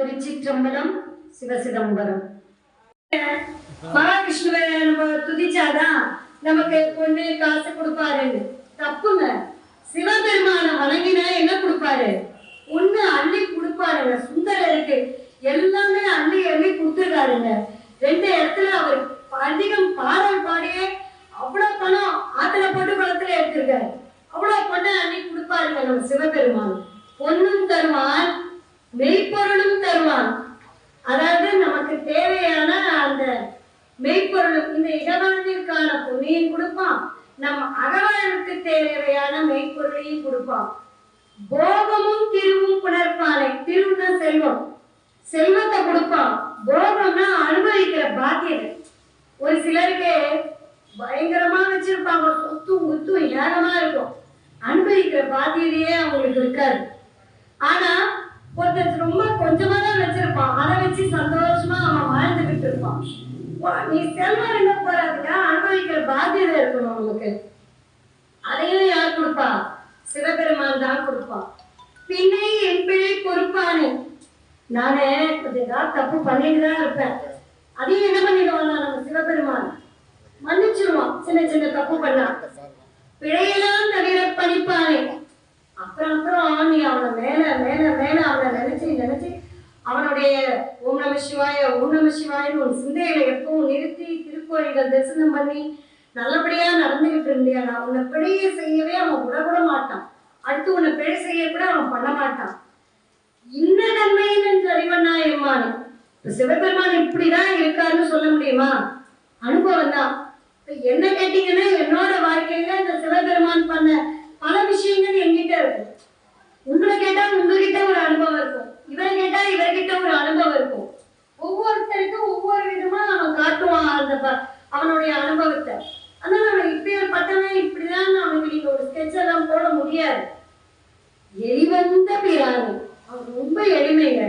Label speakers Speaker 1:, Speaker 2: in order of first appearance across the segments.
Speaker 1: திருச்சிற்றம்பலம் சிவசிதம்பரம் மகாவிஷ்ணுவை நம்ம துதிச்சாதான் நமக்கு பொண்ணு காசு கொடுப்பாருன்னு தப்புங்க சிவபெருமான வணங்கினா என்ன கொடுப்பாரு ஒண்ணு அள்ளி கொடுப்பாருங்க சுந்தரம் சுந்தரருக்கு எல்லாமே அள்ளி அள்ளி கொடுத்துருக்காருங்க ரெண்டு இடத்துல அவர் அதிகம் பாடல் பாடியே அவ்வளவு பணம் ஆத்துல போட்டு குளத்துல எடுத்திருக்காரு அவ்வளவு பொண்ணு அள்ளி கொடுப்பாருங்க நம்ம சிவபெருமான் பொண்ணும் தருவான் மெய்ப்பொருளும் தருவான் அதாவது நமக்கு தேவையான அந்த மெய்ப்பொருளும் இந்த இடமனதிற்கான பொன்னையும் கொடுப்பான் நம் அகவலருக்கு தேவையான மெய்ப்பொருளையும் கொடுப்பான் போகமும் திருவும் புணர்ப்பானை திருவுன்னா செல்வம் செல்வத்தை கொடுப்பான் போகம்னா அனுபவிக்கிற பாக்கியம் ஒரு சிலருக்கு பயங்கரமா வச்சிருப்பாங்க சொத்தும் குத்தும் ஏகமா இருக்கும் அனுபவிக்கிற பாத்தியதையே அவங்களுக்கு இருக்காது ஆனா சந்தோஷமா அவன் வாழ்ந்துகிட்டு இருப்பான் நீ செல்வம் என்ன போறாதுங்க அனுபவிக்கிற பாத்தியதை இருக்கணும் அவனுக்கு அதையும் யார் கொடுப்பா சிவபெருமான் தான் கொடுப்பான் பின்னை என் பிழை பொறுப்பானே நானே கொஞ்சம் தப்பு பண்ணிட்டு தான் இருப்பேன் அதையும் என்ன பண்ணிடுவான் நம்ம சிவபெருமான் மன்னிச்சிருவான் சின்ன சின்ன தப்பு பண்ணா பிழையெல்லாம் தவிர பணிப்பானே அப்புறம் அப்புறம் நீ அவனை மேல மேல மேல அவனை நினைச்சு நினைச்சு அவனுடைய ஓம் நம சிவாய ஓம் நம சிவாயின்னு ஒரு சிந்தைகளை எப்பவும் நிறுத்தி திருக்கோயில்கள் தரிசனம் பண்ணி நல்லபடியா நடந்துகிட்டு நான் உன்னை பிழைய செய்யவே அவன் உடவிட மாட்டான் அடுத்து உன்னை பிழை செய்ய கூட அவன் பண்ண மாட்டான் இன்ன நன்மையின் என்று அறிவண்ணா எம்மான் சிவபெருமான் இப்படிதான் இருக்காருன்னு சொல்ல முடியுமா அனுபவம் தான் என்ன கேட்டீங்கன்னா என்னோட வாழ்க்கை சிறந்த பேராளர் அவர் ரொம்ப எளிமைங்க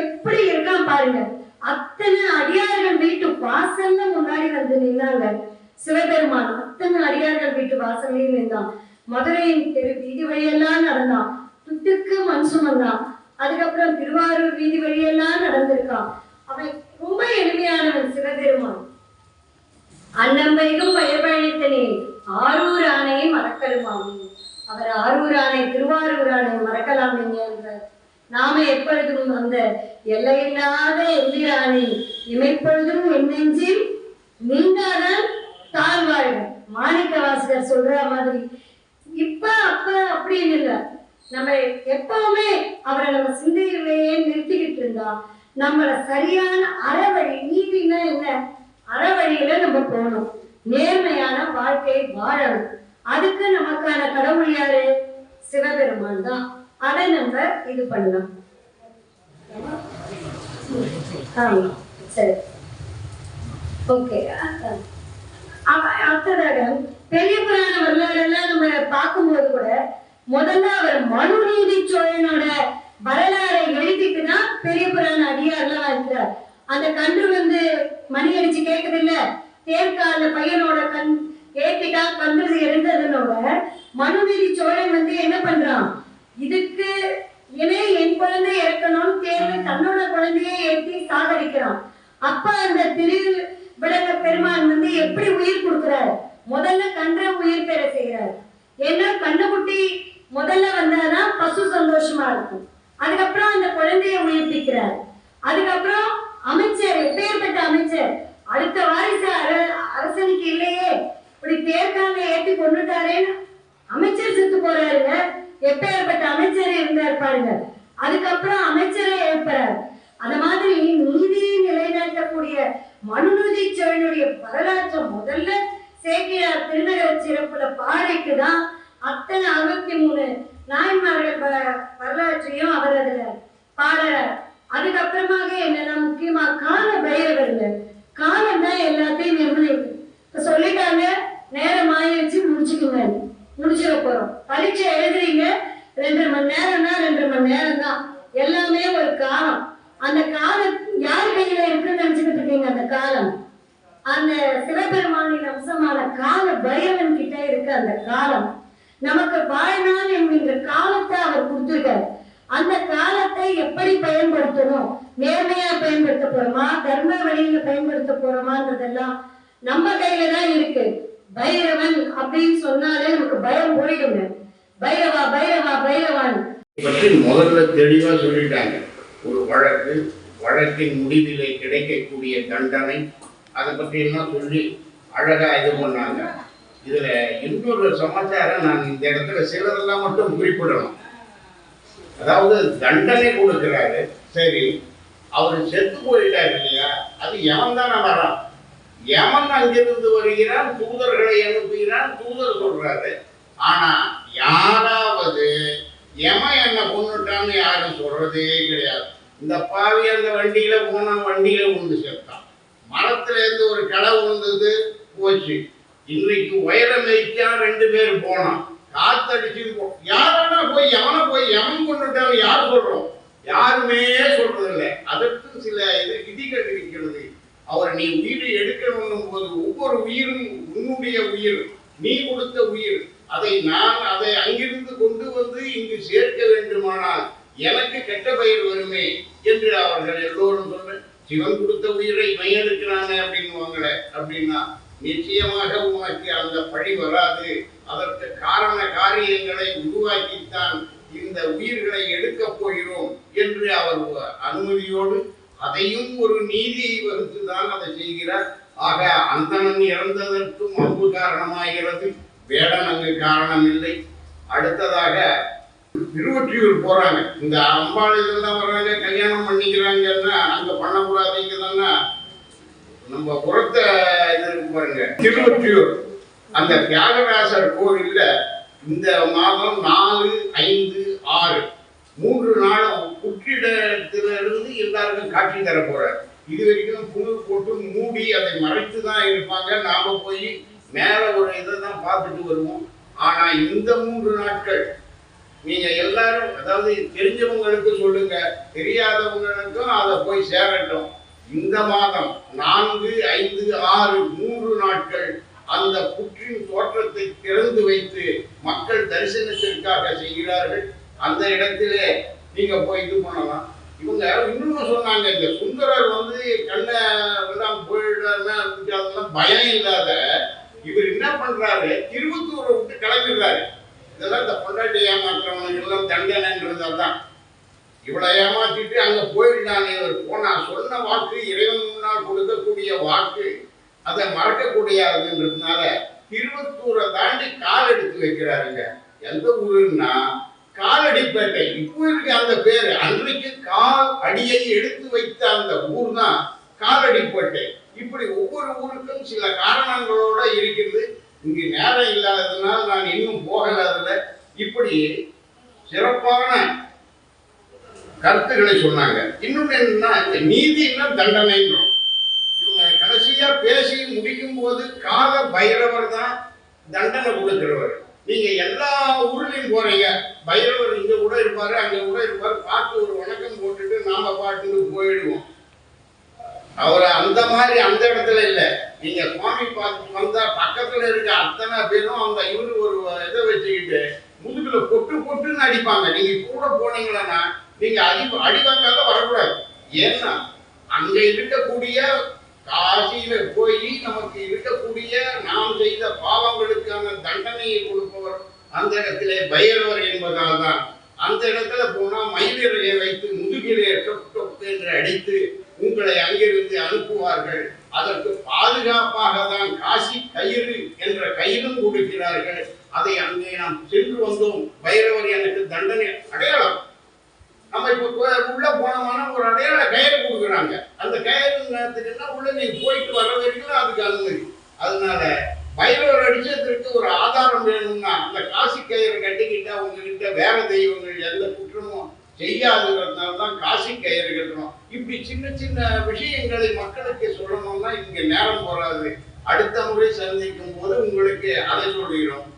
Speaker 1: எப்படி இருக்கான் பாருங்க அத்தனை அடியார்கள் வீட்டு வாசல்ல முன்னாடி வந்து நின்னாங்க சிவபெருமான் அத்தனை அடியார்கள் வீட்டு வாசல்லையும் நின்றான் மதுரையின் தெரு வீதி வழியெல்லாம் நடந்தான் துட்டுக்கு மண் சுமந்தான் அதுக்கப்புறம் திருவாரூர் வீதி வழியெல்லாம் நடந்திருக்கான் அவன் ரொம்ப எளிமையானவன் சிவபெருமான் அன்னம்பைக்கும் பயபழித்தனே ஆரூர் ஆணையை மறக்கருமாவும் அவர் ஆரூரானை திருவாரூரானை மறக்கலாம் நீங்கள் நாம எப்பொழுதும் அந்த எல்லையில்லாத எம்பிரானை இமைப்பொழுதும் என் நீங்காதான் தாழ்வாழ் மாணிக்க வாசகர் சொல்ற மாதிரி இப்ப அப்ப அப்படின்னு இல்லை நம்ம எப்பவுமே அவரை நம்ம சிந்தையிலேயே நிறுத்திக்கிட்டு இருந்தா நம்மள சரியான அறவழி நீதினா என்ன அறவழியில நம்ம போகணும் நேர்மையான வாழ்க்கையை வாழணும் அதுக்கு நமக்கான கடவுள் யாரு சிவபெருமான் தான் அதை நம்ம இது பண்ணலாம் ஆமா சரி ஓகே அடுத்ததாக பெரிய புராண வரலாறு எல்லாம் நம்ம பார்க்கும்போது கூட முதல்ல அவர் மனுநீதி சோழனோட வரலாறை எழுதிட்டு தான் பெரிய புராண அதிகாரெல்லாம் இருக்கிறார் அந்த கன்று வந்து மணி அடிச்சு கேட்குது இல்ல தேர்கால பையனோட கண் கேட்டுட்டா பண்றது இருந்ததுனோட மனுநீதி சோழன் வந்து என்ன பண்றான் இதுக்கு இவனே என் குழந்தை இறக்கணும்னு தேர்வு தன்னோட குழந்தையே ஏற்றி சாகரிக்கிறான் அப்ப அந்த திரு விளக்க பெருமான் வந்து எப்படி உயிர் கொடுக்கிறார் முதல்ல கன்ற உயிர் பெற செய்கிறார் ஏன்னா கண்ணுக்குட்டி முதல்ல வந்தாதான் பசு சந்தோஷமா இருக்கும் அதுக்கப்புறம் அந்த குழந்தைய உயிர்ப்பிக்கிறார் அதுக்கப்புறம் அமைச்சர் எப்பேற்பட்ட அமைச்சர் அடுத்த வாரிசு அரசனுக்கு இல்லையே இப்படி தேர்தல ஏற்றி கொண்டுட்டாரேன்னு அமைச்சர் செத்து போறாருங்க எப்பேற்பட்ட அமைச்சர் இருந்தா இருப்பாருங்க அதுக்கப்புறம் அமைச்சரை எழுப்புறாரு அந்த மாதிரி நீதியை நிலைநாட்டக்கூடிய மனுநீதி சோழனுடைய வரலாற்றை முதல்ல சேக்கிழார் திருநகர் சிறப்புல பாறைக்கு தான் அத்தனை அறுபத்தி மூணு நாயன்மார்கள் வரலாற்றையும் காலம் அந்த சிவபெருமானின் அம்சமான கால பைரவன் கிட்ட இருக்க அந்த காலம் நமக்கு வாழ்நாள் என்கின்ற காலத்தை அவர் கொடுத்திருக்காரு அந்த காலத்தை எப்படி பயன்படுத்தணும் நேர்மையா பயன்படுத்த போறோமா தர்ம வழியில பயன்படுத்த போறோமான்றதெல்லாம் நம்ம கையில தான் இருக்கு பைரவன் அப்படின்னு சொன்னாலே நமக்கு பயம் போயிடுங்க பைரவா பைரவா பைரவான்
Speaker 2: பற்றி முதல்ல தெளிவா சொல்லிட்டாங்க ஒரு வழக்கு வழக்கின் முடிவிலே கிடைக்கக்கூடிய தண்டனை அதை பற்றி என்ன சொல்லி அழகாக இது பண்ணாங்க இதில் இன்னொரு சமாச்சாரம் நான் இந்த இடத்துல சிலரெல்லாம் மட்டும் குறிப்பிடணும் அதாவது தண்டனை கொடுக்கிறாரு சரி அவர் செத்து போயிட்டார் இல்லையா அது யமன் தானே வரான் யமன் அங்கிருந்து வருகிறான் தூதர்களை அனுப்புகிறான் தூதர் சொல்றாரு ஆனா யாராவது யமன் என்ன கொண்டுட்டான்னு யாரும் சொல்றதே கிடையாது இந்த பாவி அந்த வண்டியில போனான் வண்டியில உண்டு சேர்த்தான் மரத்துல இருந்து ஒரு களை உழுந்தது போச்சு இன்னைக்கு உயர மெய்க்கான் ரெண்டு பேர் போனான் காத்தடிச்சு யாரா போய் எவனை போய் எவன் கொண்டுட்டான் யார் சொல்றோம் யாருமே இல்லை அதற்கு சில இது விதிகள் இருக்கிறது அவர் நீ உயிரை எடுக்கணும் போது ஒவ்வொரு உயிரும் உன்னுடைய உயிர் நீ கொடுத்த உயிர் அதை நான் அதை அங்கிருந்து கொண்டு வந்து இங்கு சேர்க்க வேண்டுமானால் எனக்கு கெட்ட பெயர் வருமே என்று அவர்கள் எல்லோரும் சொல்ற சிவன் கொடுத்த உயிரை மையெடுக்கிறானே அப்படின்னு அப்படின்னா நிச்சயமாக உனக்கு அந்த பழி வராது அதற்கு காரண காரியங்களை உருவாக்கித்தான் இந்த உயிர்களை எடுக்கப் போகிறோம் என்று அவர் அனுமதியோடு அதையும் ஒரு நீதியை வகுத்துதான் அதை செய்கிறார் ஆக அந்தணன் இறந்ததற்கும் அன்பு காரணமாகிறது வேடன் அங்கு காரணமில்லை அடுத்ததாக திருவற்றியூர் போறாங்க இந்த அம்பாள் இதெல்லாம் வர்றாங்க கல்யாணம் பண்ணிக்கிறாங்கன்னா அங்க பண்ண பண்ணக்கூடாதுங்கிறதுனா நம்ம புறத்த இது பாருங்க திருவற்றியூர் அந்த தியாகராசர் கோவில்ல இந்த மாதம் நாலு ஐந்து ஆறு மூன்று நாளும் இருந்து எல்லாருக்கும் காட்சி தர போற இது வரைக்கும் புழு போட்டு மூடி அதை மறைத்து தான் இருப்பாங்க நாம போய் மேல ஒரு இதை தான் பார்த்துட்டு வருவோம் ஆனா இந்த மூன்று நாட்கள் நீங்க எல்லாரும் அதாவது தெரிஞ்சவங்களுக்கு சொல்லுங்க தெரியாதவங்களுக்கும் அதை போய் சேரட்டும் இந்த மாதம் நான்கு ஐந்து ஆறு மூன்று நாட்கள் அந்த புற்றின் தோற்றத்தை திறந்து வைத்து மக்கள் தரிசனத்திற்காக செய்கிறார்கள் அந்த இடத்திலே நீங்க போய் இது பண்ணலாம் இவங்க இன்னொன்னு சொன்னாங்க இந்த சுந்தரர் வந்து கண்ணை எல்லாம் போயிடலாம் பயம் இல்லாத இவர் என்ன பண்றாரு திருவத்தூரை விட்டு கிளம்பிடுறாரு இதெல்லாம் இந்த பொண்டாட்டி ஏமாத்துறவனுக்கெல்லாம் தண்டனைன்றதால் தான் இவளை ஏமாற்றிட்டு அங்கே போயிட்டான் இவர் போனால் சொன்ன வாக்கு இறைவன் முன்னால் கொடுக்கக்கூடிய வாக்கு அதை மறக்கக்கூடியதுன்றதுனால திருவத்தூரை தாண்டி கால் எடுத்து வைக்கிறாருங்க எந்த ஊருன்னா காலடிப்பேட்டை இப்போ இருக்கு அந்த பேர் அன்றைக்கு கால் அடியை எடுத்து வைத்த அந்த ஊர் தான் காலடிப்பேட்டை இப்படி ஒவ்வொரு ஊருக்கும் சில காரணங்களோட இருக்கிறது இங்கு நேரம் இல்லாததுனால நான் இன்னும் போகல இப்படி சிறப்பான கருத்துக்களை சொன்னாங்க இன்னொன்று என்னன்னா இந்த நீதினா தண்டனைன்றோம் இவங்க கடைசியா பேசி முடிக்கும் போது கால பைரவர் தான் தண்டனை கொடுக்கிறவர் நீங்க எல்லா ஊர்லயும் போறீங்க பைரவர் இங்க கூட இருப்பாரு அங்க கூட இருப்பார் பார்த்து ஒரு வணக்கம் போட்டுட்டு நாம பாட்டுன்னு போயிடுவோம் அவர் அந்த மாதிரி அந்த இடத்துல இல்லை நீங்க சுவாமி பார்த்து வந்தா பக்கத்துல இருக்க அத்தனை பேரும் அந்த இவரு ஒரு இதை வச்சுக்கிட்டு முதுகுல பொட்டு பொட்டுன்னு அடிப்பாங்க நீங்க கூட போனீங்களன்னா நீங்க அடி அடிவாங்காத வரக்கூடாது ஏன்னா அங்க இருக்கக்கூடிய காசியில போய் நமக்கு இருக்கக்கூடிய நாம் செய்த பாவங்களுக்கான தண்டனையை கொடுப்பவர் அந்த இடத்திலே பைரவர் என்பதால் தான் அந்த இடத்துல போனா மயிலிலே வைத்து முதுகிலே என்று அடித்து உங்களை அங்கிருந்து அனுப்புவார்கள் அதற்கு பாதுகாப்பாக தான் காசி கயிறு என்ற கயிறும் கொடுக்கிறார்கள் அதை அங்கே நாம் சென்று வந்தோம் பைரவர் எனக்கு தண்டனை அடையாளம் நம்ம இப்போ உள்ள போனோம்னா ஒரு அடையாள கயிறு கொடுக்குறாங்க அந்த கயிறு நேரத்துக்குன்னா உள்ள நீ போயிட்டு வர வரைக்கும் அதுக்கு அனுமதி அதனால பைரவர் அடிச்சதுக்கு ஒரு ஆதாரம் வேணும்னா அந்த காசி கயிறு கட்டிக்கிட்டா உங்ககிட்ட வேற தெய்வங்கள் எந்த குற்றமும் செய்யாததுனால்தான் தான் காசி கயிறு கட்டணும் இப்படி சின்ன சின்ன விஷயங்களை மக்களுக்கு சொல்லணும்னா இங்கே நேரம் போறாது அடுத்த முறை சந்திக்கும் போது உங்களுக்கு அதை சொல்லிடும்